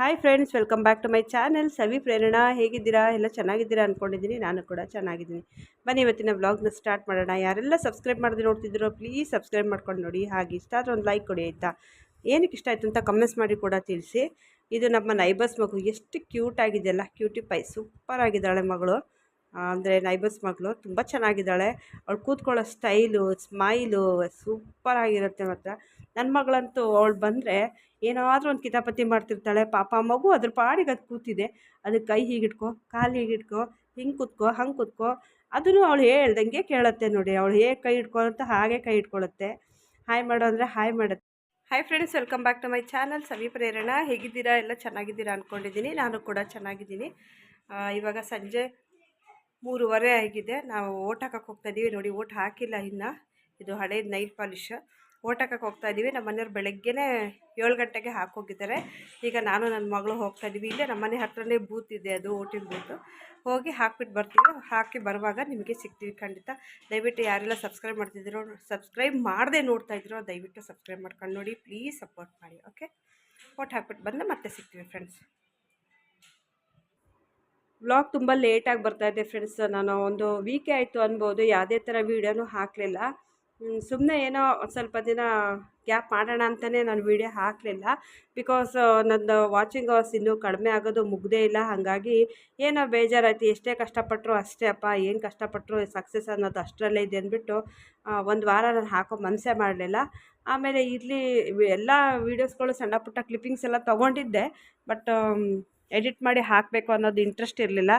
Hi friends welcome back to my channel Savi Prerana ಹೇಗಿದ್ದೀರಾ? ಎಲ್ಲ ಚೆನ್ನಾಗಿದ್ದೀರಾ ಅಂದ್ಕೊಂಡಿದ್ದೀನಿ ನಾನು ಕೂಡ ಚೆನ್ನಾಗಿದ್ದೀನಿ. ಬನ್ನಿ, ಇವತ್ತಿನ ವ್ಲಾಗ್ನ ಸ್ಟಾರ್ಟ್ ಮಾಡೋಣ. ಯಾರೆಲ್ಲ ಸಬ್ಸ್ಕ್ರೈಬ್ ಮಾಡದೆ ನೋಡ್ತಿದ್ದೀರೋ ಪ್ಲೀಸ್ ಸಬ್ಸ್ಕ್ರೈಬ್ ಮಾಡ್ಕೊಂಡು ನೋಡಿ. ಹಾಗೆ ಇಷ್ಟ ಆದರೆ ಒಂದು ಲೈಕ್ ಕೊಡಿ ಆಯಿತಾ? ಏನಕ್ಕೆ ಇಷ್ಟ ಆಯಿತು ಅಂತ ಕಮೆಂಟ್ಸ್ ಮಾಡಿ ಕೂಡ ತಿಳಿಸಿ. ಇದು ನಮ್ಮ ನೈಬರ್ಸ್ ಮಗು. ಎಷ್ಟು ಕ್ಯೂಟ್ ಆಗಿದೆಯಲ್ಲ ಕ್ಯೂಟಿ ಪೈ ಸೂಪರ್ ಆಗಿದ್ದಾಳೆ ಮಗಳು. ಅಂದರೆ ನೈಬರ್ಸ್ ಮಗಳು. ತುಂಬ ಚೆನ್ನಾಗಿದ್ದಾಳೆ. ಅವಳು ಕೂತ್ಕೊಳ್ಳೋ ಸ್ಟೈಲು ಸ್ಮೈಲು ಸೂಪರ್ ಆಗಿರುತ್ತೆ ಮಾತ್ರ. ನನ್ನ ಮಗಳಂತೂ ಅವಳು ಬಂದರೆ ಏನಾದರೂ ಒಂದು ಕಿತಾಪತಿ ಮಾಡ್ತಿರ್ತಾಳೆ, ಪಾಪ ಮಗು ಅದ್ರ ಪಾಡಿಗೆ ಅದು ಕೂತಿದೆ. ಅದಕ್ಕೆ ಕೈ ಹೀಗಿಟ್ಕೊ, ಕಾಲು ಹೀಗಿಟ್ಕೊ, ಹಿಂಗೆ ಕೂತ್ಕೋ, ಹಂಗೆ ಕೂತ್ಕೋ, ಅದನ್ನು ಅವಳು ಹೇಳ್ದಂಗೆ ಕೇಳುತ್ತೆ ನೋಡಿ. ಅವಳು ಹೇಗೆ ಕೈ ಇಟ್ಕೊಳ್ಳುತ್ತೆ ಹಾಗೆ ಕೈ ಇಟ್ಕೊಳ್ಳುತ್ತೆ ಹಾಯ್ ಮಾಡು ಅಂದರೆ ಹಾಯ್ ಮಾಡುತ್ತೆ. Hi friends welcome back to my channel Savi Prerana, ಹೇಗಿದ್ದೀರಾ? ಎಲ್ಲ ಚೆನ್ನಾಗಿದ್ದೀರಾ ಅಂದ್ಕೊಂಡಿದ್ದೀನಿ ನಾನು ಕೂಡ ಚೆನ್ನಾಗಿದ್ದೀನಿ. ಇವಾಗ ಸಂಜೆ ಮೂರುವರೆ ಆಗಿದೆ. ನಾವು ಓಟ್ ಹೋಗ್ತಾ ಇದ್ದೀವಿ ನೋಡಿ, ಓಟ್ ಹಾಕಿಲ್ಲ ಇನ್ನು. ಇದು ಹಳೇದು ನೈಟ್ ಪಾಲಿಶ್ ಓಟ್ ಹಾಕಕ್ಕೆ ಹೋಗ್ತಾ ಇದ್ದೀವಿ. ನಮ್ಮ ಮನೆಯವ್ರು ಬೆಳಗ್ಗೆನೇ ಏಳು ಗಂಟೆಗೆ ಹಾಕೋಗಿದ್ದಾರೆ ಈಗ ನಾನು ನನ್ನ ಮಗಳು ಹೋಗ್ತಾ ಇದ್ದೀವಿ. ಇಲ್ಲೇ ನಮ್ಮ ಮನೆ ಹತ್ರನೇ ಬೂತ್ ಇದೆ ಅದು ಓಟಿನ ಬೂತು. ಹೋಗಿ ಹಾಕ್ಬಿಟ್ಟು ಬರ್ತೀವಿ. ಹಾಕಿ ಬರುವಾಗ ನಿಮಗೆ ಸಿಗ್ತೀವಿ ಖಂಡಿತ. ದಯವಿಟ್ಟು ಯಾರೆಲ್ಲ ಸಬ್ಸ್ಕ್ರೈಬ್ ಮಾಡ್ತಿದ್ದೀರೋ, ಸಬ್ಸ್ಕ್ರೈಬ್ ಮಾಡದೆ ನೋಡ್ತಾ ಇದ್ದೀರೋ, ದಯವಿಟ್ಟು ಸಬ್ಸ್ಕ್ರೈಬ್ ಮಾಡ್ಕೊಂಡು ನೋಡಿ. ಪ್ಲೀಸ್ ಸಪೋರ್ಟ್ ಮಾಡಿ, ಓಕೆ? ಓಟ್ ಹಾಕ್ಬಿಟ್ಟು ಬಂದು ಮತ್ತೆ ಸಿಗ್ತೀವಿ ಫ್ರೆಂಡ್ಸ್. ವ್ಲಾಗ್ ತುಂಬ ಲೇಟಾಗಿ ಬರ್ತಾಯಿದೆ ಫ್ರೆಂಡ್ಸ್. ನಾನು ಒಂದು ವೀಕೆ ಆಯಿತು ಅನ್ಬೋದು. ಯಾವುದೇ ಥರ ವೀಡಿಯೋನೂ ಹಾಕಲಿಲ್ಲ. ಸುಮ್ಮನೆ ಏನೋ ಒಂದು ಸ್ವಲ್ಪ ದಿನ ಗ್ಯಾಪ್ ಮಾಡೋಣ ಅಂತಲೇ ನಾನು ವೀಡಿಯೋ ಹಾಕಲಿಲ್ಲ. ಬಿಕಾಸ್ ನನ್ನದು ವಾಚಿಂಗ್ ಅವರ್ಸ್ ಇನ್ನೂ ಕಡಿಮೆ ಆಗೋದು ಮುಗ್ದೇ ಇಲ್ಲ. ಹಾಗಾಗಿ ಏನೋ ಬೇಜಾರಾಯ್ತು. ಎಷ್ಟೇ ಕಷ್ಟಪಟ್ಟರು ಅಷ್ಟೇ ಅಪ್ಪ, ಏನು ಕಷ್ಟಪಟ್ಟರು ಸಕ್ಸಸ್ ಅನ್ನೋದು ಅಷ್ಟರಲ್ಲೇ ಇದೆ ಅಂದ್ಬಿಟ್ಟು ಒಂದು ವಾರ ನಾನು ಹಾಕೋ ಮನಸ್ಸೇ ಮಾಡಲಿಲ್ಲ. ಆಮೇಲೆ ಇಲ್ಲಿ ಎಲ್ಲ ವೀಡಿಯೋಸ್ಗಳು ಸಣ್ಣ ಪುಟ್ಟ ಕ್ಲಿಪ್ಪಿಂಗ್ಸ್ ಎಲ್ಲ ತೊಗೊಂಡಿದ್ದೆ. ಬಟ್ ಎಡಿಟ್ ಮಾಡಿ ಹಾಕಬೇಕು ಅನ್ನೋದು ಇಂಟ್ರೆಸ್ಟ್ ಇರಲಿಲ್ಲ.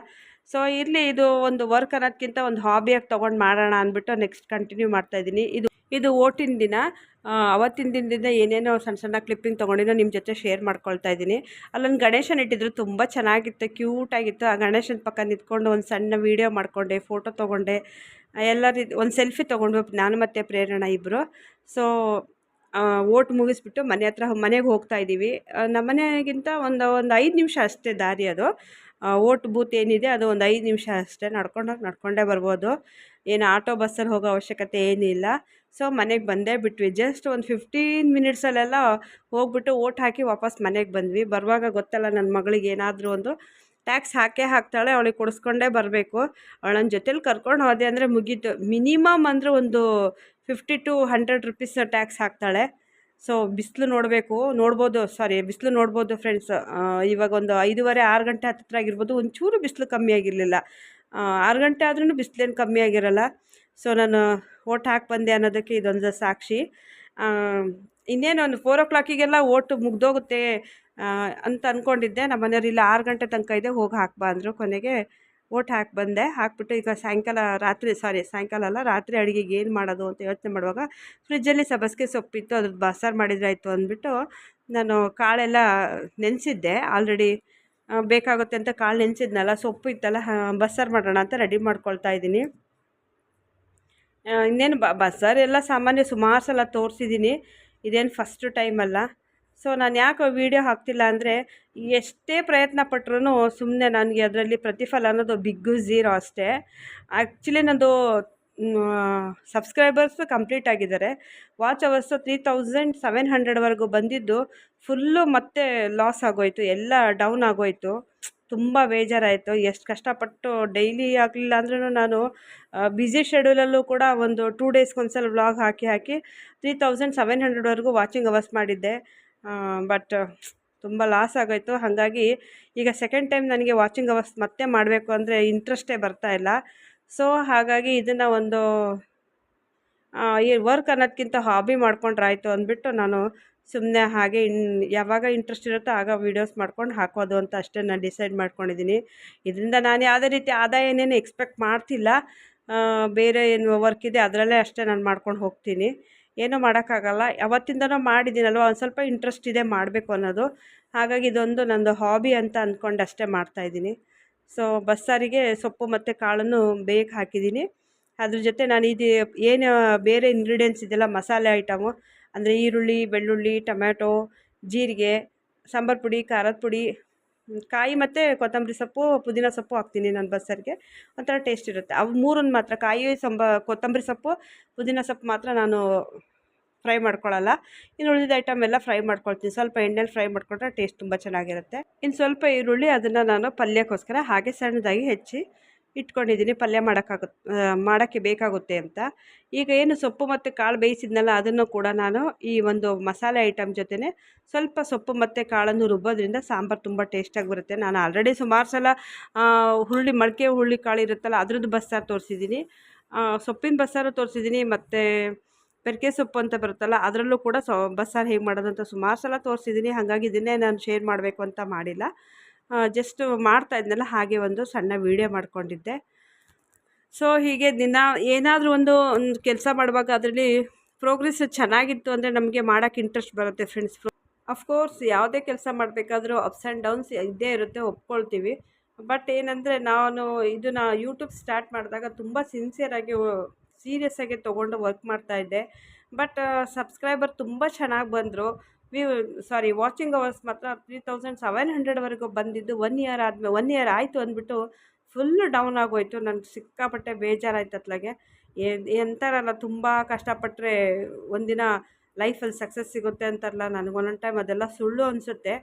ಸೊ ಇರಲಿ, ಇದು ಒಂದು ವರ್ಕ್ ಅನ್ನೋದಕ್ಕಿಂತ ಒಂದು ಹಾಬಿಯಾಗಿ ತೊಗೊಂಡು ಮಾಡೋಣ ಅಂದ್ಬಿಟ್ಟು ನೆಕ್ಸ್ಟ್ ಕಂಟಿನ್ಯೂ ಮಾಡ್ತಾಯಿದ್ದೀನಿ ಇದು ಇದು ಓಟಿನ ದಿನ. ಅವತ್ತಿನ ದಿನದಿಂದ ಏನೇನೋ ಸಣ್ಣ ಸಣ್ಣ ಕ್ಲಿಪ್ಪಿಂಗ್ ತೊಗೊಂಡಿದ್ದೋ ನಿಮ್ಮ ಜೊತೆ ಶೇರ್ ಮಾಡ್ಕೊಳ್ತಾ ಇದ್ದೀನಿ. ಅಲ್ಲೊಂದು ಗಣೇಶನ ಇಟ್ಟಿದ್ರು, ತುಂಬ ಚೆನ್ನಾಗಿತ್ತು ಕ್ಯೂಟಾಗಿತ್ತು ಆ ಗಣೇಶನ ಪಕ್ಕ ನಿಂತ್ಕೊಂಡು ಒಂದು ಸಣ್ಣ ವೀಡಿಯೋ ಮಾಡಿಕೊಂಡೆ ಫೋಟೋ ತೊಗೊಂಡೆ. ಎಲ್ಲ ರೀತಿ ಒಂದು ಸೆಲ್ಫಿ ತೊಗೊಂಡು, ನಾನು ಮತ್ತು ಪ್ರೇರಣಾ ಇಬ್ಬರು ಸೊ ಓಟ್ ಮುಗಿಸ್ಬಿಟ್ಟು ಮನೆ ಹತ್ರ ಮನೆಗೆ ಹೋಗ್ತಾ ಇದ್ದೀವಿ ನಮ್ಮ ಮನೆಗಿಂತ ಒಂದು ಒಂದು ಐದು ನಿಮಿಷ ಅಷ್ಟೇ ದಾರಿ ಅದು. ಓಟ್ ಬೂತ್ ಏನಿದೆ ಅದು ಒಂದು ಐದು ನಿಮಿಷ ಅಷ್ಟೇ ನಡ್ಕೊಂಡು ಹೋಗಿ ನಡ್ಕೊಂಡೇ ಬರ್ಬೋದು. ಏನು ಆಟೋ ಬಸ್ಸಲ್ಲಿ ಹೋಗೋ ಅವಶ್ಯಕತೆ ಏನಿಲ್ಲ. ಸೊ, ಮನೆಗೆ ಬಂದೇ ಬಿಟ್ವಿ. ಜಸ್ಟ್ ಒಂದು ಫಿಫ್ಟೀನ್ ಮಿನಿಟ್ಸಲ್ಲೆಲ್ಲ ಹೋಗ್ಬಿಟ್ಟು ಓಟ್ ಹಾಕಿ ವಾಪಸ್ ಮನೆಗೆ ಬಂದ್ವಿ. ಬರುವಾಗ ಗೊತ್ತಲ್ಲ ನನ್ನ ಮಗಳಿಗೆ ಏನಾದರೂ ಒಂದು ಟ್ಯಾಕ್ಸ್ ಹಾಕೇ ಹಾಕ್ತಾಳೆ, ಅವಳಿಗೆ ಕೊಡಿಸ್ಕೊಂಡೇ ಬರಬೇಕು. ಅವಳನ್ನ ಜೊತೇಲಿ ಕರ್ಕೊಂಡು ಹೋದೆ ಅಂದರೆ ಮುಗೀತು. ಮಿನಿಮಮ್ ಅಂದರೆ ಒಂದು fifty to hundred rupees tax ಹಾಕ್ತಾಳೆ. So ಬಿಸಿಲು ನೋಡಬೇಕು, ನೋಡ್ಬೋದು ಸಾರಿ ಬಿಸಿಲು ನೋಡ್ಬೋದು ಫ್ರೆಂಡ್ಸ್ ಇವಾಗ ಒಂದು ಐದೂವರೆ, ಆರು ಗಂಟೆ ಹತ್ತಿರ ಆಗಿರ್ಬೋದು, ಒಂಚೂರು ಬಿಸಿಲು ಕಮ್ಮಿ ಆಗಿರಲಿಲ್ಲ. ಆರು ಗಂಟೆ ಆದ್ರೂ ಬಿಸಿಲೇನು ಕಮ್ಮಿ ಆಗಿರಲ್ಲ. ಸೊ ನಾನು ಓಟ್ ಹಾಕಿ ಬಂದೆ ಅನ್ನೋದಕ್ಕೆ ಇದೊಂದು ಸಾಕ್ಷಿ. ಇನ್ನೇನು, ಒಂದು ಫೋರ್ ಓ ಕ್ಲಾಕಿಗೆಲ್ಲ ಓಟು ಮುಗ್ದೋಗುತ್ತೆ ಅಂತ ಅಂದ್ಕೊಂಡಿದ್ದೆ ನಮ್ಮ ಮನೆಯವ್ರು ಇಲ್ಲ, ಆರು ಗಂಟೆ ತನಕ ಇದೆ, ಹೋಗಿ ಹಾಕ್ಬಾ ಅಂದರು ಕೊನೆಗೆ. ಓಟ್ ಹಾಕಿ ಬಂದೆ. ಹಾಕ್ಬಿಟ್ಟು ಈಗ ಸಾಯಂಕಾಲ ರಾತ್ರಿ ಸಾರಿ ಸಾಯಂಕಾಲ ಅಲ್ಲ, ರಾತ್ರಿ ಅಡುಗೆಗೆ ಏನು ಮಾಡೋದು ಅಂತ ಯೋಚನೆ ಮಾಡುವಾಗ ಫ್ರಿಜ್ಜಲ್ಲಿ ಸಬ್ಬಸಿಗೆ ಸೊಪ್ಪಿತ್ತು ಅದ್ರ ಬಸಾರು ಮಾಡಿದ್ರಾಯಿತು ಅಂದ್ಬಿಟ್ಟು ನಾನು ಕಾಳೆಲ್ಲ ನೆನೆಸಿದ್ದೆ. ಆಲ್ರೆಡಿ ಬೇಕಾಗುತ್ತೆ ಅಂತ ಕಾಳು ನೆನೆಸಿದ್ನಲ್ಲ, ಸೊಪ್ಪು ಇತ್ತಲ್ಲ ಬಸ್ಸಾರು ಮಾಡೋಣ ಅಂತ ರೆಡಿ ಮಾಡ್ಕೊಳ್ತಾ ಇದ್ದೀನಿ. ಇನ್ನೇನು ಬ ಬಸ್ಸಾರು ಎಲ್ಲ ಸಾಮಾನ್ಯ ಸುಮಾರು ಸಲ ತೋರಿಸಿದ್ದೀನಿ. ಇದೇನು ಫಸ್ಟ್ ಟೈಮ್ ಅಲ್ಲ. ಸೊ ನಾನು ಯಾಕೆ ವೀಡಿಯೋ ಹಾಕ್ತಿಲ್ಲ ಅಂದರೆ ಎಷ್ಟೇ ಪ್ರಯತ್ನ ಪಟ್ರೂ ಸುಮ್ಮನೆ ನನಗೆ ಅದರಲ್ಲಿ ಪ್ರತಿಫಲ ಅನ್ನೋದು ಬಿಗ್ಗು ಝೀರೋ ಅಷ್ಟೇ. ಆ್ಯಕ್ಚುಲಿ ನಂದು ಸಬ್ಸ್ಕ್ರೈಬರ್ಸ್ ಕಂಪ್ಲೀಟ್ ಆಗಿದ್ದಾರೆ. Watch hours three thousand seven ಹಂಡ್ರೆಡ್ವರೆಗೂ ಬಂದಿದ್ದು ಫುಲ್ಲು ಮತ್ತೆ ಲಾಸ್ ಆಗೋಯ್ತು, ಎಲ್ಲ ಡೌನ್ ಆಗೋಯ್ತು. ತುಂಬ ಬೇಜಾರಾಯಿತು. ಎಷ್ಟು ಕಷ್ಟಪಟ್ಟು ಡೈಲಿ ಆಗಲಿಲ್ಲ ಅಂದ್ರೂ ನಾನು ಬ್ಯುಸಿ ಶೆಡ್ಯೂಲಲ್ಲೂ ಕೂಡ ಒಂದು ಟೂ ಡೇಸ್ಗೊಂದ್ಸಲ ವ್ಲಾಗ್ ಹಾಕಿ ಹಾಕಿ ತ್ರೀ ತೌಸಂಡ್ ಸೆವೆನ್ ಹಂಡ್ರೆಡ್ವರೆಗೂ ವಾಚಿಂಗ್ ಅವರ್ಸ್ ಮಾಡಿದ್ದೆ. ಬಟ್ ತುಂಬ ಲಾಸ್ ಆಗೋಯಿತು. ಹಾಗಾಗಿ ಈಗ ಸೆಕೆಂಡ್ ಟೈಮ್ ನನಗೆ ವಾಚಿಂಗ್ ಅವರ್ಸ್ ಮತ್ತೆ ಮಾಡಬೇಕು ಅಂದರೆ ಇಂಟ್ರೆಸ್ಟೇ ಬರ್ತಾ ಇಲ್ಲ. ಸೊ ಹಾಗಾಗಿ ಇದನ್ನು ಒಂದು ಈ ವರ್ಕ್ ಅನ್ನೋದಕ್ಕಿಂತ ಹಾಬಿ ಮಾಡ್ಕೊಂಡ್ರಾಯ್ತು ಅಂದ್ಬಿಟ್ಟು ನಾನು ಸುಮ್ಮನೆ ಹಾಗೆ ಇನ್, ಯಾವಾಗ ಇಂಟ್ರೆಸ್ಟ್ ಇರುತ್ತೋ ಆಗ ವೀಡಿಯೋಸ್ ಮಾಡ್ಕೊಂಡು ಹಾಕೋದು ಅಂತ ಅಷ್ಟೇ ನಾನು ಡಿಸೈಡ್ ಮಾಡ್ಕೊಂಡಿದ್ದೀನಿ. ಇದರಿಂದ ನಾನು ಯಾವುದೇ ರೀತಿ ಆದಾಯ ಏನೇನು ಎಕ್ಸ್ಪೆಕ್ಟ್ ಮಾಡ್ತಿಲ್ಲ ಬೇರೆ ಏನು ವರ್ಕ್ ಇದೆ ಅದರಲ್ಲೇ ಅಷ್ಟೇ ನಾನು ಮಾಡ್ಕೊಂಡು ಹೋಗ್ತೀನಿ. ಏನೂ ಮಾಡೋಕ್ಕಾಗಲ್ಲ. ಯಾವತ್ತಿಂದನೂ ಮಾಡಿದ್ದೀನಲ್ವ? ಒಂದು ಸ್ವಲ್ಪ ಇಂಟ್ರೆಸ್ಟ್ ಇದೆ ಮಾಡಬೇಕು ಅನ್ನೋದು. ಹಾಗಾಗಿ ಇದೊಂದು ನಂದು ಹಾಬಿ ಅಂತ ಅಂದ್ಕೊಂಡು ಅಷ್ಟೇ ಮಾಡ್ತಾಯಿದ್ದೀನಿ ಸೊ ಬಸ್ಸಾರಿಗೆ ಸೊಪ್ಪು ಮತ್ತು ಕಾಳನ್ನು ಬೇಗ ಹಾಕಿದ್ದೀನಿ. ಅದ್ರ ಜೊತೆ ನಾನು ಇದು ಏನು ಬೇರೆ ಇಂಗ್ರೀಡಿಯೆಂಟ್ಸ್ ಇದೆಲ್ಲ ಮಸಾಲೆ ಐಟಮು ಅಂದರೆ ಈರುಳ್ಳಿ, ಬೆಳ್ಳುಳ್ಳಿ, ಟೊಮ್ಯಾಟೊ, ಜೀರಿಗೆ, ಸಾಂಬಾರು ಪುಡಿ, ಖಾರದ ಪುಡಿ, ಕಾಯಿ ಮತ್ತು ಕೊತ್ತಂಬರಿ ಸೊಪ್ಪು, ಪುದೀನ ಸೊಪ್ಪು ಹಾಕ್ತೀನಿ ನಾನು ಬಸ್ಸಾರಿಗೆ ಒಂಥರ ಟೇಸ್ಟ್ ಇರುತ್ತೆ. ಅವು ಮೂರನ್ನು ಮಾತ್ರ, ಕಾಯಿ ಸಂಬ ಕೊತ್ತಂಬರಿ ಸೊಪ್ಪು, ಪುದೀನ ಸೊಪ್ಪು ಮಾತ್ರ ನಾನು ಫ್ರೈ ಮಾಡ್ಕೊಳ್ಳಲ್ಲ ಇನ್ನು ಉಳಿದಿದ್ದ ಐಟಮ್ ಎಲ್ಲ ಫ್ರೈ ಮಾಡ್ಕೊಳ್ತೀನಿ. ಸ್ವಲ್ಪ ಎಣ್ಣೆಲಿ ಫ್ರೈ ಮಾಡಿಕೊಂಡ್ರೆ ಟೇಸ್ಟ್ ತುಂಬ ಚೆನ್ನಾಗಿರುತ್ತೆ. ಇನ್ನು ಸ್ವಲ್ಪ ಈರುಳ್ಳಿ ಅದನ್ನು ನಾನು ಪಲ್ಯಕ್ಕೋಸ್ಕರ ಹಾಗೆ ಸಣ್ಣದಾಗಿ ಹೆಚ್ಚಿ ಇಟ್ಕೊಂಡಿದ್ದೀನಿ. ಪಲ್ಯ ಮಾಡೋಕ್ಕಾಗುತ್ತೆ ಮಾಡೋಕ್ಕೆ ಬೇಕಾಗುತ್ತೆ ಅಂತ. ಈಗ ಏನು ಸೊಪ್ಪು ಮತ್ತು ಕಾಳು ಬೇಯಿಸಿದ್ನಲ್ಲ, ಅದನ್ನು ಕೂಡ ನಾನು ಈ ಒಂದು ಮಸಾಲೆ ಐಟಮ್ ಜೊತೆನೆ ಸ್ವಲ್ಪ ಸೊಪ್ಪು ಮತ್ತು ಕಾಳನ್ನು ರುಬ್ಬೋದ್ರಿಂದ ಸಾಂಬಾರು ತುಂಬ ಟೇಸ್ಟಾಗಿ ಬರುತ್ತೆ. ನಾನು ಆಲ್ರೆಡಿ ಸುಮಾರು ಸಲ ಹುರುಳಿ, ಮಡಿಕೆ ಹುರುಳಿ ಕಾಳು ಇರುತ್ತಲ್ಲ, ಅದ್ರದ್ದು ಬಸ್ಸಾರು ತೋರಿಸಿದ್ದೀನಿ. ಸೊಪ್ಪಿನ ಬಸ್ಸಾರು ತೋರಿಸಿದ್ದೀನಿ. ಮತ್ತು ಪೆರ್ಕೆ ಸೊಪ್ಪು ಅಂತ ಬರುತ್ತಲ್ಲ, ಅದರಲ್ಲೂ ಕೂಡ ಸೊ ಬಸ್ಸಾರು ಹೇಗೆ ಮಾಡೋದಂತ ಸುಮಾರು ಸಲ ತೋರಿಸಿದ್ದೀನಿ ಹಾಗಾಗಿ ಇದನ್ನೇ ನಾನು ಶೇರ್ ಮಾಡಬೇಕು ಅಂತ ಮಾಡಿಲ್ಲ. ಜಸ್ಟ್ ಮಾಡ್ತಾ ಇದ್ನಲ್ಲ, ಹಾಗೆ ಒಂದು ಸಣ್ಣ ವೀಡಿಯೋ ಮಾಡಿಕೊಂಡಿದ್ದೆ. ಸೊ ಹೀಗೆ ದಿನ ಏನಾದರೂ ಒಂದು ಒಂದು ಕೆಲಸ ಮಾಡುವಾಗ ಅದರಲ್ಲಿ ಪ್ರೋಗ್ರೆಸ್ ಚೆನ್ನಾಗಿತ್ತು ಅಂದರೆ ನಮಗೆ ಮಾಡೋಕ್ಕೆ ಇಂಟ್ರೆಸ್ಟ್ ಬರುತ್ತೆ ಫ್ರೆಂಡ್ಸ್ ಅಫ್ಕೋರ್ಸ್ ಯಾವುದೇ ಕೆಲಸ ಮಾಡಬೇಕಾದ್ರೂ ಅಪ್ಸ್ ಆ್ಯಂಡ್ ಡೌನ್ಸ್ ಇದ್ದೇ ಇರುತ್ತೆ, ಒಪ್ಕೊಳ್ತೀವಿ. ಬಟ್ ಏನಂದರೆ, ನಾನು ಇದನ್ನು ಯೂಟ್ಯೂಬ್ ಸ್ಟಾರ್ಟ್ ಮಾಡಿದಾಗ ತುಂಬ ಸಿನ್ಸಿಯರಾಗಿ ಸೀರಿಯಸ್ ಆಗಿ ತೊಗೊಂಡು ವರ್ಕ್ ಮಾಡ್ತಾಯಿದ್ದೆ ಬಟ್ ಸಬ್ಸ್ಕ್ರೈಬರ್ ತುಂಬ ಚೆನ್ನಾಗಿ ಬಂದರು. ವ್ಯೂ ಸಾರಿ ವಾಚಿಂಗ್ ಅವರ್ಸ್ ಮಾತ್ರ ತ್ರೀ ತೌಸಂಡ್ ಸೆವೆನ್ ಹಂಡ್ರೆಡ್ವರೆಗೂ ಬಂದಿದ್ದು ಒನ್ ಇಯರ್ ಆದಮೇಲೆ ಒನ್ ಇಯರ್ ಆಯಿತು ಅಂದ್ಬಿಟ್ಟು ಫುಲ್ಲು ಡೌನ್ ಆಗೋಯ್ತು. ನನಗೆ ಸಿಕ್ಕಾಪಟ್ಟೆ ಬೇಜಾರಾಯ್ತು ಅತ್ಲಾಗೆ ಎಂತಾರಲ್ಲ, ತುಂಬ ಕಷ್ಟಪಟ್ಟರೆ ಒಂದಿನ ಲೈಫಲ್ಲಿ ಸಕ್ಸಸ್ ಸಿಗುತ್ತೆ ಅಂತಾರಲ್ಲ ನನಗೆ ಒಂದೊಂದು ಟೈಮ್ ಅದೆಲ್ಲ ಸುಳ್ಳು ಅನಿಸುತ್ತೆ.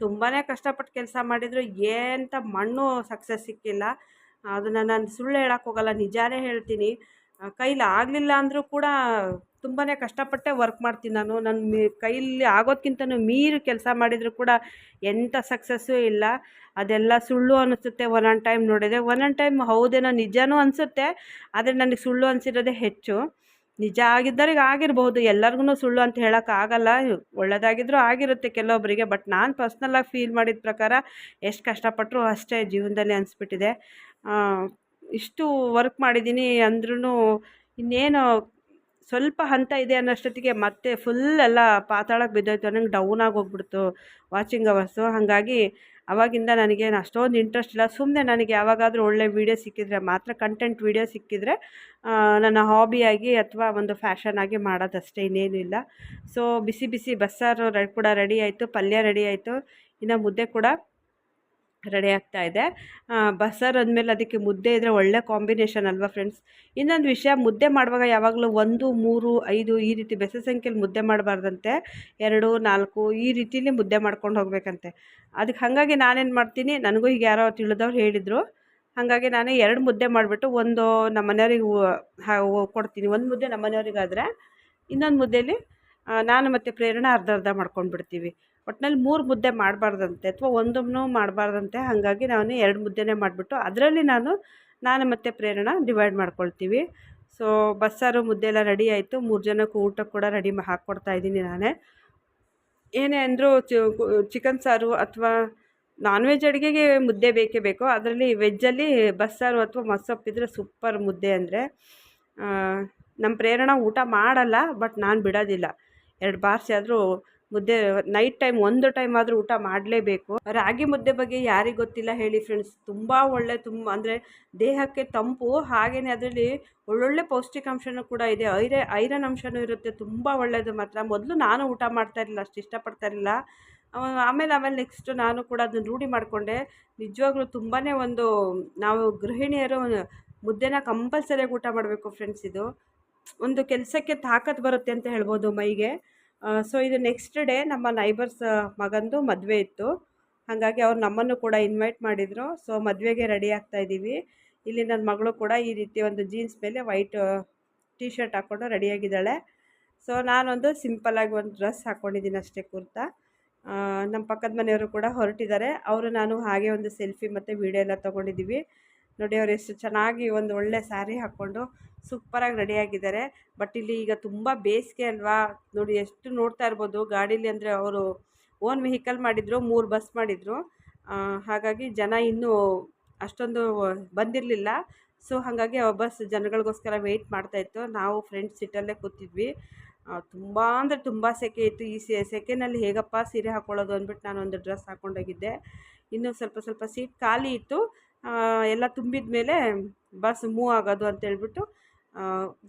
ತುಂಬಾ ಕಷ್ಟಪಟ್ಟು ಕೆಲಸ ಮಾಡಿದ್ರು ಏನಂತ ಮಣ್ಣು ಸಕ್ಸಸ್ ಸಿಕ್ಕಿಲ್ಲ. ಅದನ್ನು ನಾನು ಸುಳ್ಳು ಹೇಳೋಕ್ಕೋಗಲ್ಲ ನಿಜಾನೇ ಹೇಳ್ತೀನಿ. ಕೈಲಿ ಆಗಲಿಲ್ಲ ಅಂದರೂ ಕೂಡ ತುಂಬಾ ಕಷ್ಟಪಟ್ಟೆ ವರ್ಕ್ ಮಾಡ್ತೀನಿ ನಾನು. ನನ್ನ ಕೈಲಿ ಆಗೋದ್ಕಿಂತಲೂ ಮೀರಿ ಕೆಲಸ ಮಾಡಿದರೂ ಕೂಡ ಎಂಥ ಸಕ್ಸಸ್ಸು ಇಲ್ಲ. ಅದೆಲ್ಲ ಸುಳ್ಳು ಅನಿಸುತ್ತೆ ಒಂದೊಂದು ಟೈಮ್ ನೋಡಿದೆ ಒಂದೊಂದು ಟೈಮ್ ಹೌದೇನೋ ನಿಜನೂ ಅನಿಸುತ್ತೆ. ಆದರೆ ನನಗೆ ಸುಳ್ಳು ಅನಿಸಿರೋದೇ ಹೆಚ್ಚು. ನಿಜ ಆಗಿದ್ದವ್ರಿಗೆ ಆಗಿರ್ಬೋದು ಎಲ್ಲರಿಗೂ ಸುಳ್ಳು ಅಂತ ಹೇಳೋಕ್ಕಾಗಲ್ಲ ಒಳ್ಳೆಯದಾಗಿದ್ದರೂ ಆಗಿರುತ್ತೆ ಕೆಲವೊಬ್ಬರಿಗೆ ಬಟ್ ನಾನು ಪರ್ಸ್ನಲಾಗಿ ಫೀಲ್ ಮಾಡಿದ ಪ್ರಕಾರ ಎಷ್ಟು ಕಷ್ಟಪಟ್ಟರು ಅಷ್ಟೇ ಜೀವನದಲ್ಲಿ ಅನಿಸ್ಬಿಟ್ಟಿದೆ. ಇಷ್ಟು ವರ್ಕ್ ಮಾಡಿದ್ದೀನಿ ಅಂದ್ರೂ ಇನ್ನೇನು ಸ್ವಲ್ಪ ಹಂತ ಇದೆ ಅನ್ನೋಷ್ಟೊತ್ತಿಗೆ ಮತ್ತೆ ಫುಲ್ ಎಲ್ಲ ಪಾತಾಳಕ್ಕೆ ಬಿದ್ದೋಯ್ತು. ನಂಗೆ ಡೌನ್ ಆಗೋಗ್ಬಿಡ್ತು ವಾಚಿಂಗ್ ಅವರ್ಸು ಹಾಗಾಗಿ ಅವಾಗಿಂದ ನನಗೇನು ಅಷ್ಟೊಂದು ಇಂಟ್ರೆಸ್ಟ್ ಇಲ್ಲ. ಸುಮ್ಮನೆ ನನಗೆ ಯಾವಾಗಾದರೂ ಒಳ್ಳೆ ವೀಡಿಯೋ ಸಿಕ್ಕಿದರೆ, ಮಾತ್ರ ಕಂಟೆಂಟ್ ವೀಡಿಯೋ ಸಿಕ್ಕಿದರೆ ನನ್ನ ಹಾಬಿಯಾಗಿ ಅಥವಾ ಒಂದು ಫ್ಯಾಷನ್ ಆಗಿ ಮಾಡೋದಷ್ಟೇ ಇನ್ನೇನು ಇಲ್ಲ. ಸೊ ಬಿಸಿ ಬಿಸಿ ಬಸ್ಸಾರು ರೆ ಕೂಡ ರೆಡಿ ಆಯಿತು, ಪಲ್ಯ ರೆಡಿ ಆಯಿತು. ಇನ್ನು ಮುದ್ದೆ ಕೂಡ ರೆಡಿ ಆಗ್ತಾ ಇದೆ. ಬಸ್ಸಾರು ಅಂದಮೇಲೆ ಅದಕ್ಕೆ ಮುದ್ದೆ ಇದ್ದರೆ ಒಳ್ಳೆ ಕಾಂಬಿನೇಷನ್ ಅಲ್ವಾ ಫ್ರೆಂಡ್ಸ್? ಇನ್ನೊಂದು ವಿಷಯ, ಮುದ್ದೆ ಮಾಡುವಾಗ ಯಾವಾಗಲೂ ಒಂದು, ಮೂರು, ಐದು ಈ ರೀತಿ ಬೆಸ ಸಂಖ್ಯೆಯಲ್ಲಿ ಮುದ್ದೆ ಮಾಡಬಾರ್ದಂತೆ. ಎರಡು, ನಾಲ್ಕು ಈ ರೀತಿಲಿ ಮುದ್ದೆ ಮಾಡ್ಕೊಂಡು ಹೋಗಬೇಕಂತೆ. ಅದಕ್ಕೆ ಹಾಗಾಗಿ ನಾನೇನು ಮಾಡ್ತೀನಿ, ನನಗೂ ಈಗ ಯಾರೋ ತಿಳಿದವ್ರು ಹೇಳಿದರು. ಹಾಗಾಗಿ ನಾನು ಎರಡು ಮುದ್ದೆ ಮಾಡಿಬಿಟ್ಟು ಒಂದು ನಮ್ಮ ಮನೆಯವ್ರಿಗೆ ಕೊಡ್ತೀನಿ. ಒಂದು ಮುದ್ದೆ ನಮ್ಮ ಮನೆಯವ್ರಿಗಾದರೆ, ಇನ್ನೊಂದು ಮುದ್ದೆಯಲ್ಲಿ ನಾನು ಮತ್ತು ಪ್ರೇರಣಾ ಅರ್ಧ ಅರ್ಧ ಮಾಡ್ಕೊಂಡು ಬಿಡ್ತೀವಿ ಒಟ್ಟಿನಲ್ಲಿ ಮೂರು ಮುದ್ದೆ ಮಾಡಬಾರ್ದಂತೆ ಅಥವಾ ಒಂದನ್ನು ಮಾಡಬಾರ್ದಂತೆ, ಹಾಗಾಗಿ ನಾನು ಎರಡು ಮುದ್ದೆನೇ ಮಾಡಿಬಿಟ್ಟು ಅದರಲ್ಲಿ ನಾನು ನಾನು ಮತ್ತು ಪ್ರೇರಣ ಡಿವೈಡ್ ಮಾಡ್ಕೊಳ್ತೀವಿ. ಸೊ ಬಸ್ಸಾರು ಮುದ್ದೆ ಎಲ್ಲ ರೆಡಿ ಆಯಿತು. ಮೂರು ಜನಕ್ಕೂ ಊಟ ಕೂಡ ರೆಡಿ ಹಾಕ್ಕೊಡ್ತಾ ಇದ್ದೀನಿ ನಾನೇ. ಏನೇ ಅಂದರೂ ಚಿಕನ್ ಸಾರು ಅಥವಾ ನಾನ್ ವೆಜ್ ಅಡುಗೆಗೆ ಮುದ್ದೆ ಬೇಕೇ ಬೇಕು, ಅದರಲ್ಲಿ ವೆಜ್ಜಲ್ಲಿ ಬಸ್ಸಾರು ಅಥವಾ ಮಸೊಪ್ಪಿದ್ರೆ ಸೂಪರ್ ಮುದ್ದೆ ಅಂದರೆ ನಮ್ಮ ಪ್ರೇರಣ ಊಟ ಮಾಡಲ್ಲ ಬಟ್ ನಾನು ಬಿಡೋದಿಲ್ಲ. ಎರಡು ಬಾರ್ಸಿ ಆದರೂ ಮುದ್ದೆ ನೈಟ್ ಟೈಮ್ ಒಂದು ಟೈಮ್ ಆದರೂ ಊಟ ಮಾಡಲೇಬೇಕು. ರಾಗಿ ಮುದ್ದೆ ಬಗ್ಗೆ ಯಾರಿಗೆ ಗೊತ್ತಿಲ್ಲ ಹೇಳಿ ಫ್ರೆಂಡ್ಸ್ ತುಂಬ ಒಳ್ಳೆ, ತುಂಬ ಅಂದರೆ ದೇಹಕ್ಕೆ ತಂಪು ಹಾಗೆಯೇ ಅದರಲ್ಲಿ ಒಳ್ಳೊಳ್ಳೆ ಪೌಷ್ಟಿಕಾಂಶನೂ ಕೂಡ ಇದೆ. ಐರೆ, ಐರನ್ ಅಂಶನೂ ಇರುತ್ತೆ, ತುಂಬ ಒಳ್ಳೆಯದು ಮಾತ್ರ. ಮೊದಲು ನಾನು ಊಟ ಮಾಡ್ತಾ ಇರಲಿಲ್ಲ, ಅಷ್ಟು ಇಷ್ಟಪಡ್ತಾ ಇರಲಿಲ್ಲ. ಆಮೇಲೆ ಆಮೇಲೆ ನೆಕ್ಸ್ಟ್ ನಾನು ಕೂಡ ಅದನ್ನು ರೂಢಿ ಮಾಡಿಕೊಂಡೆ. ನಿಜವಾಗ್ಲೂ ತುಂಬಾ ಒಂದು, ನಾವು ಗೃಹಿಣಿಯರು ಮುದ್ದೆನ ಕಂಪಲ್ಸರಿಯಾಗಿ ಊಟ ಮಾಡಬೇಕು ಫ್ರೆಂಡ್ಸ್ ಇದು. ಒಂದು ಕೆಲಸಕ್ಕೆ ತಾಕತ್ತು ಬರುತ್ತೆ ಅಂತ ಹೇಳ್ಬೋದು ಮೈಗೆ. ಸೊ ಇದು ನೆಕ್ಸ್ಟ್ ಡೇ ನಮ್ಮ ನೈಬರ್ಸ್ ಮಗಂದು ಮದುವೆ ಇತ್ತು. ಹಾಗಾಗಿ ಅವ್ರು ನಮ್ಮನ್ನು ಕೂಡ ಇನ್ವೈಟ್ ಮಾಡಿದರು. ಸೊ ಮದುವೆಗೆ ರೆಡಿ ಆಗ್ತಾ ಇದ್ದೀವಿ ಇಲ್ಲಿ ನನ್ನ ಮಗಳು ಕೂಡ ಈ ರೀತಿ ಒಂದು ಜೀನ್ಸ್ ಮೇಲೆ ವೈಟ್ ಟೀ ಶರ್ಟ್ ಹಾಕ್ಕೊಂಡು ರೆಡಿಯಾಗಿದ್ದಾಳೆ ಸೊ ನಾನೊಂದು ಸಿಂಪಲ್ಲಾಗಿ ಒಂದು ಡ್ರೆಸ್ ಹಾಕ್ಕೊಂಡಿದ್ದೀನಿ ಅಷ್ಟೇ ಕುರ್ತಾ. ನಮ್ಮ ಪಕ್ಕದ ಮನೆಯವರು ಕೂಡ ಹೊರಟಿದ್ದಾರೆ. ಅವರು ನಾನು ಹಾಗೆ ಒಂದು ಸೆಲ್ಫಿ ಮತ್ತು ವೀಡಿಯೋ ಎಲ್ಲ ತೊಗೊಂಡಿದ್ದೀವಿ. ನೋಡಿ ಅವ್ರು ಎಷ್ಟು ಚೆನ್ನಾಗಿ ಒಂದು ಒಳ್ಳೆ ಸ್ಯಾರಿ ಹಾಕ್ಕೊಂಡು ಸೂಪರಾಗಿ ರೆಡಿಯಾಗಿದ್ದಾರೆ ಬಟ್ ಇಲ್ಲಿ ಈಗ ತುಂಬ ಬೇಸಿಗೆ ಅಲ್ವಾ? ನೋಡಿ ಎಷ್ಟು ನೋಡ್ತಾ ಇರ್ಬೋದು. ಗಾಡೀಲಿ ಅಂದರೆ ಅವರು ಓನ್ ವೆಹಿಕಲ್ ಮಾಡಿದರು, ಮೂರು ಬಸ್ ಮಾಡಿದರು. ಹಾಗಾಗಿ ಜನ ಇನ್ನೂ ಅಷ್ಟೊಂದು ಬಂದಿರಲಿಲ್ಲ. ಸೊ ಹಾಗಾಗಿ ಆ ಬಸ್ ಜನಗಳಿಗೋಸ್ಕರ ವೆಯ್ಟ್ ಮಾಡ್ತಾಯಿತ್ತು ನಾವು ಫ್ರೆಂಡ್ ಸೀಟಲ್ಲೇ ಕೂತಿದ್ವಿ. ತುಂಬ ಅಂದರೆ ತುಂಬ ಸೆಕೆ ಇತ್ತು. ಈ ಸೆಕೆನಲ್ಲಿ ಹೇಗಪ್ಪ ಸೀರೆ ಹಾಕ್ಕೊಳ್ಳೋದು ಅಂದ್ಬಿಟ್ಟು ಒಂದು ಡ್ರೆಸ್ ಹಾಕ್ಕೊಂಡೋಗಿದ್ದೆ ಇನ್ನೂ ಸ್ವಲ್ಪ ಸ್ವಲ್ಪ ಸೀಟ್ ಖಾಲಿ ಇತ್ತು. ಎಲ್ಲ ತುಂಬಿದ ಮೇಲೆ ಬಸ್ ಮೂವ್ ಆಗೋದು ಅಂತೇಳ್ಬಿಟ್ಟು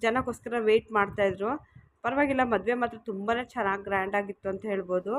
ಜನಕ್ಕೋಸ್ಕರ ವೆಯ್ಟ್ ಮಾಡ್ತಾಯಿದ್ರು ಪರವಾಗಿಲ್ಲ, ಮದುವೆ ಮಾತ್ರ ತುಂಬಾ ಚೆನ್ನಾಗಿ ಗ್ರ್ಯಾಂಡಾಗಿತ್ತು ಅಂತ ಹೇಳ್ಬೋದು.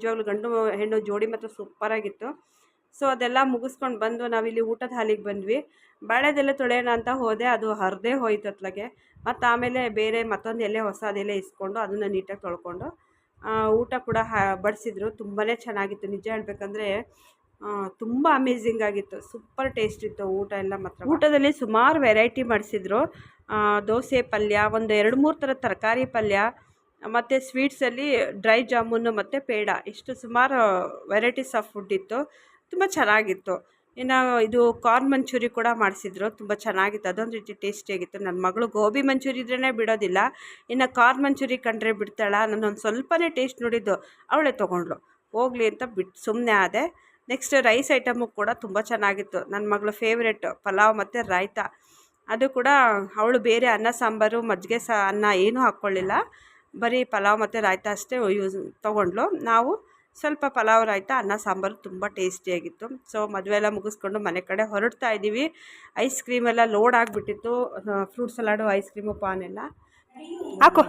ನಿಜವಾಗ್ಲೂ ಗಂಡು ಹೆಣ್ಣು ಜೋಡಿ ಮಾತ್ರ ಸೂಪರಾಗಿತ್ತು ಸೊ ಅದೆಲ್ಲ ಮುಗಿಸ್ಕೊಂಡು ಬಂದು ನಾವಿಲ್ಲಿ ಊಟದ ಹಾಲಿಗೆ ಬಂದ್ವಿ. ಬಾಳೆದೆಲೆ ತೊಳೆಯೋಣ ಅಂತ ಹೋದೆ, ಅದು ಹರಿದೇ ಹೋಯ್ತು ಅತ್ಲಾಗೆ. ಮತ್ತು ಆಮೇಲೆ ಬೇರೆ ಮತ್ತೊಂದು ಎಲೆ, ಹೊಸ ಇಸ್ಕೊಂಡು ಅದನ್ನು ನೀಟಾಗಿ ತೊಳ್ಕೊಂಡು ಊಟ ಕೂಡ ಬಡಿಸಿದ್ರು. ತುಂಬಾ ಚೆನ್ನಾಗಿತ್ತು. ನಿಜ ಹೇಳಬೇಕಂದ್ರೆ ತುಂಬ ಅಮೇಝಿಂಗ್ ಆಗಿತ್ತು. ಸೂಪರ್ ಟೇಸ್ಟ್ ಇತ್ತು ಊಟ ಎಲ್ಲ ಮಾತ್ರ. ಊಟದಲ್ಲಿ ಸುಮಾರು ವೆರೈಟಿ ಮಾಡಿಸಿದ್ರು. ದೋಸೆ ಪಲ್ಯ, ಒಂದು ಎರಡು ಮೂರು ಥರ ತರಕಾರಿ ಪಲ್ಯ ಮತ್ತು ಸ್ವೀಟ್ಸಲ್ಲಿ ಡ್ರೈ ಜಾಮೂನು ಮತ್ತು ಪೇಡ ಇಷ್ಟು ಸುಮಾರು ವೆರೈಟೀಸ್ ಆಫ್ ಫುಡ್ ಇತ್ತು. ತುಂಬ ಚೆನ್ನಾಗಿತ್ತು. ಇನ್ನು ಇದು ಕಾರ್ನ್ ಮಂಚೂರಿ ಕೂಡ ಮಾಡಿಸಿದ್ರು. ತುಂಬ ಚೆನ್ನಾಗಿತ್ತು. ಅದೊಂದು ರೀತಿ ಟೇಸ್ಟಿಯಾಗಿತ್ತು ನನ್ನ ಮಗಳು ಗೋಬಿ ಮಂಚೂರಿ ಇದ್ರೇ ಬಿಡೋದಿಲ್ಲ. ಇನ್ನು ಕಾರ್ನ್ ಮಂಚೂರಿ ಕಂಡ್ರೆ ಬಿಡ್ತಾಳ. ನಾನೊಂದು ಸ್ವಲ್ಪನೇ ಟೇಸ್ಟ್ ನೋಡಿದ್ದು. ಅವಳೇ ತೊಗೊಂಡ್ಳು. ಹೋಗಲಿ ಅಂತ ಬಿಟ್ಟು ಸುಮ್ಮನೆ ಆದೆ. ನೆಕ್ಸ್ಟ್ ರೈಸ್ ಐಟಮು ಕೂಡ ತುಂಬ ಚೆನ್ನಾಗಿತ್ತು. ನನ್ನ ಮಗಳು ಫೇವ್ರೆಟ್ ಪಲಾವ್ ಮತ್ತು ರಾಯ್ತ. ಅದು ಕೂಡ ಅವಳು ಬೇರೆ ಅನ್ನ ಸಾಂಬಾರು, ಮಜ್ಜಿಗೆ ಸಾ, ಅನ್ನ ಏನೂ ಹಾಕ್ಕೊಳ್ಳಿಲ್ಲ. ಬರೀ ಪಲಾವ್ ಮತ್ತು ರಾಯ್ತ ಅಷ್ಟೇ ಯೂಸ್ ತೊಗೊಂಡ್ಳು ನಾವು ಸ್ವಲ್ಪ ಪಲಾವ್ ರಾಯ್ತ ಅನ್ನ ಸಾಂಬಾರು ತುಂಬ ಟೇಸ್ಟಿಯಾಗಿತ್ತು ಸೊ ಮದುವೆ ಎಲ್ಲ ಮುಗಿಸ್ಕೊಂಡು ಮನೆ ಕಡೆ ಹೊರಡ್ತಾ ಇದ್ದೀವಿ. ಐಸ್ ಕ್ರೀಮ್ ಎಲ್ಲ ಲೋಡ್ ಆಗಿಬಿಟ್ಟಿತ್ತು. Fruit salad ice cream paan ಎಲ್ಲ. ಹಾಕು.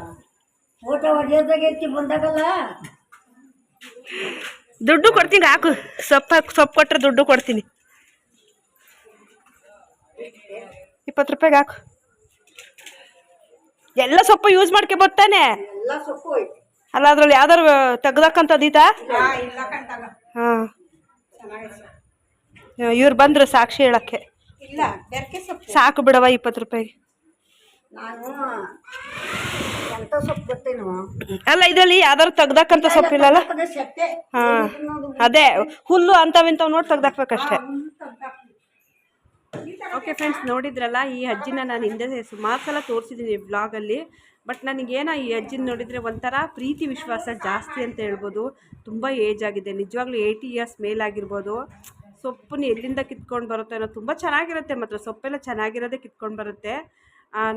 ದುಡ್ಡು ಕೊಡ್ತೀನಿ ಹಾಕು. ಸೊಪ್ಪು ಹಾಕಿ ಸೊಪ್ಪು ಕೊಟ್ಟರೆ ದುಡ್ಡು ಕೊಡ್ತೀನಿ. ಇಪ್ಪತ್ತು ರೂಪಾಯಿಗೆ ಹಾಕು. ಎಲ್ಲ ಸೊಪ್ಪು ಯೂಸ್ ಮಾಡ್ಕೆ ಬರ್ತಾನೆ ಎಲ್ಲ ಸೊಪ್ಪು ಅಲ್ಲ ಅದ್ರಲ್ಲಿ ಯಾವ್ದಾರು ತೆಗ್ದಕ್ಕಂತ ಹಾ ಹಾಂ. ಇವ್ರು ಬಂದ್ರು ಸಾಕ್ಷಿ ಹೇಳಕ್ಕೆ. ಇಲ್ಲ ಬೆರಕೆ ಸೊಪ್ಪು. ಸಾಕು ಬಿಡವ ಇಪ್ಪತ್ತು ರೂಪಾಯಿಗೆ ನಾನು ಎಂತ ಸೊಪ್ಪು ಗೊತ್ತೇನು? ಅಲ್ಲ ಇದರಲ್ಲಿ ಯಾವ್ದಾರು ತೆಗ್ದಕ್ಕಂತ ಸೊಪ್ಪಿಲ್ಲಲ್ಲ? ಇಲ್ಲಲ್ಲ ಸೆಪ್ಪೆ. ಹಾಂ. ಅದೇ ಹುಲ್ಲು ಅಂತವಿಂತವ್ ನೋಡಿ ತೆಗ್ದಾಕ್ಬೇಕಷ್ಟೇ. ಓಕೆ ಫ್ರೆಂಡ್ಸ್ ನೋಡಿದ್ರಲ್ಲ, ಈ ಅಜ್ಜಿನ ನಾನು ಹಿಂದೆ ಸುಮಾರು ಸಲ ತೋರಿಸಿದ್ದೀನಿ ವ್ಲಾಗಲ್ಲಿ ಬಟ್ ನನಗೇನೋ ಈ ಅಜ್ಜಿನ ನೋಡಿದರೆ ಒಂಥರ ಪ್ರೀತಿ ವಿಶ್ವಾಸ ಜಾಸ್ತಿ ಅಂತ ಹೇಳ್ಬೋದು. ತುಂಬ ಏಜ್ ಆಗಿದೆ, ನಿಜವಾಗ್ಲೂ ಏಯ್ಟಿ ಇಯರ್ಸ್ ಮೇಲಾಗಿರ್ಬೋದು ಸೊಪ್ಪನ್ನು ಎಲ್ಲಿಂದ ಕಿತ್ಕೊಂಡು ಬರುತ್ತೆ ಅನ್ನೋ ತುಂಬ ಚೆನ್ನಾಗಿರುತ್ತೆ ಮಾತ್ರ, ಸೊಪ್ಪೆಲ್ಲ ಚೆನ್ನಾಗಿರೋದೇ ಕಿತ್ಕೊಂಡು ಬರುತ್ತೆ.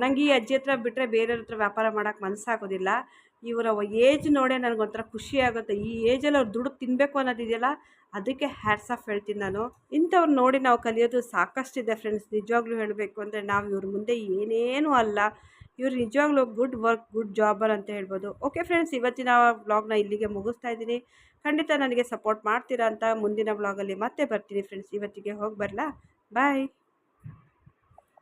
ನನಗೆ ಈ ಅಜ್ಜಿ ಹತ್ರ ಬಿಟ್ಟರೆ ಬೇರೆಯವ್ರ ಹತ್ರ ವ್ಯಾಪಾರ ಮಾಡೋಕ್ಕೆ ಮನಸ್ಸಾಗೋದಿಲ್ಲ ಇವರ ಏಜ್ ನೋಡೇ ನನಗೊಂಥರ ಖುಷಿ ಆಗುತ್ತೆ. ಈ ಏಜಲ್ಲಿ ಅವ್ರು ದುಡ್ಡು ತಿನ್ನಬೇಕು ಅನ್ನೋದಿದೆಯಲ್ಲ ಅದಕ್ಕೆ ಹ್ಯಾಟ್ಸ್ ಆಫ್ ಹೇಳ್ತೀನಿ ನಾನು. ಇಂಥವ್ರು ನೋಡಿ ನಾವು ಕಲಿಯೋದು ಸಾಕಷ್ಟಿದೆ ಫ್ರೆಂಡ್ಸ್ ನಿಜವಾಗ್ಲೂ ಹೇಳಬೇಕು ಅಂದರೆ ನಾವು ಇವ್ರ ಮುಂದೆ ಏನೇನೂ ಅಲ್ಲ. ಇವ್ರು ನಿಜವಾಗ್ಲೂ ಗುಡ್ ವರ್ಕ್ ಗುಡ್ ಜಾಬರ್ ಅಂತ ಹೇಳ್ಬೋದು. ಓಕೆ ಫ್ರೆಂಡ್ಸ್ ಇವತ್ತಿನ ವ್ಲಾಗ್ನ ಇಲ್ಲಿಗೆ ಮುಗಿಸ್ತಾ ಇದ್ದೀನಿ. ಖಂಡಿತ ನನಗೆ ಸಪೋರ್ಟ್ ಮಾಡ್ತೀರಾ ಅಂತ ಮುಂದಿನ ವ್ಲಾಗಲ್ಲಿ ಮತ್ತೆ ಬರ್ತೀನಿ ಫ್ರೆಂಡ್ಸ್ ಇವತ್ತಿಗೆ ಹೋಗಿ ಬರಲಾ? ಬಾಯ್